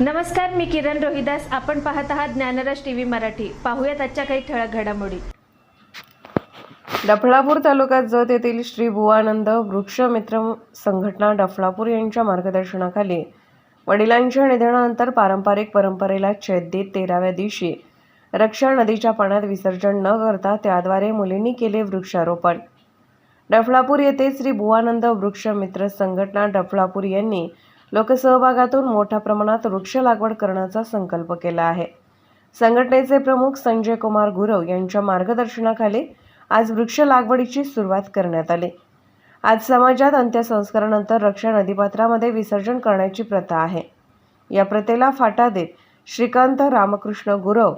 नमस्कार मी किरण रोहिदास. आपण पाहत आहात ज्ञानराज टी व्ही मराठी. पाहूयात आजच्या काही ठळक घडामोडी. डफळापूर तालुक्यात जत येथील श्री भुवानंद वृक्षमित्र संघटना डफळापूर यांच्या मार्गदर्शनाखाली वडिलांच्या निधनानंतर पारंपरिक परंपरेला छेद देत तेराव्या दिवशी रक्षा नदीच्या पाण्यात विसर्जन न करता त्याद्वारे मुलींनी केले वृक्षारोपण. डफळापूर येथे श्री भुवानंद वृक्षमित्र संघटना डफळापूर यांनी लोकसहभागातून मोठ्या प्रमाणात वृक्ष लागवड करण्याचा संकल्प केला आहे. संघटनेचे प्रमुख संजय कुमार गुरव यांच्या मार्गदर्शनाखाली आज वृक्ष लागवडीची सुरुवात करण्यात आली. आज समाजात अंत्यसंस्कारानंतर रक्षा नदीपात्रामध्ये विसर्जन करण्याची प्रथा आहे. या प्रथेला फाटा देत श्रीकांत रामकृष्ण गुरव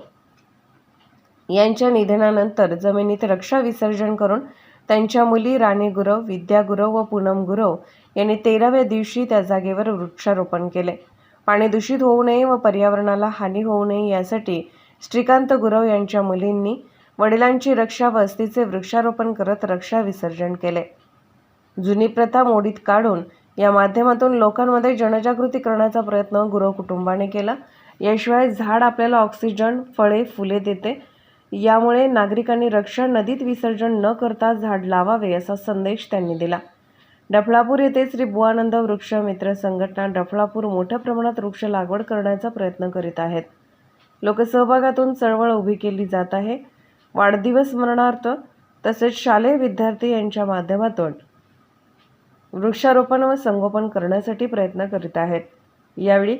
यांच्या निधनानंतर जमिनीत रक्षा विसर्जन करून त्यांच्या मुली राणी गुरव विद्या गुरव व पूनम गुरव यांनी तेराव्या दिवशी त्या जागेवर वृक्षारोपण केले. पाणी दूषित होऊ नये व पर्यावरणाला हानी होऊ नये यासाठी श्रीकांत गुरव यांच्या मुलींनी वडिलांची रक्षा व अस्तीचे वृक्षारोपण करत रक्षा विसर्जन केले. जुनी प्रथा मोडीत काढून या माध्यमातून लोकांमध्ये जनजागृती करण्याचा प्रयत्न गुरव कुटुंबाने केला. याशिवाय झाड आपल्याला ऑक्सिजन फळे फुले देते यामुळे नागरिकांनी रक्षा नदीत विसर्जन न करता झाड लावावे असा संदेश त्यांनी दिला. डफळापूर येथे श्री बुवानंद वृक्ष मित्र संघटना डफळापूर मोठ्या प्रमाणात वृक्ष लागवड करण्याचा प्रयत्न करीत आहेत. लोकसहभागातून चळवळ उभी केली जात आहे. वाढदिवस स्मरणार्थ तसेच शालेय विद्यार्थी यांच्या माध्यमातून वृक्षारोपण व संगोपन करण्यासाठी प्रयत्न करीत आहेत. यावेळी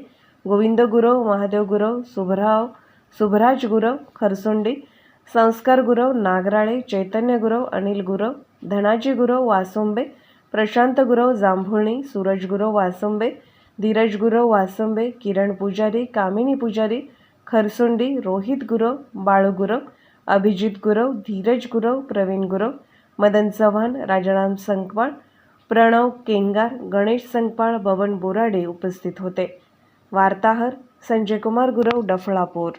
गोविंद गुरव महादेव गुरव सुभराव सुभराज गुरव खरसुंडी संस्कार गुरव नागराळे चैतन्य गुरव अनिल गुरव धनाजी गुरव वासुंबे प्रशांत गुरव जांभुळणी सूरज गुरव वासुंबे धीरज गुरव वासुंबे किरण पुजारी कामिनी पुजारी खरसुंडी रोहित गुरव बाळू गुरव अभिजित गुरव धीरज गुरव प्रवीण गुरव मदन चव्हाण राजाराम संकपाळ प्रणव केंगार गणेश संकपाळ बबन बोराडे उपस्थित होते. वार्ताहर संजय कुमार गुरव डफळापूर.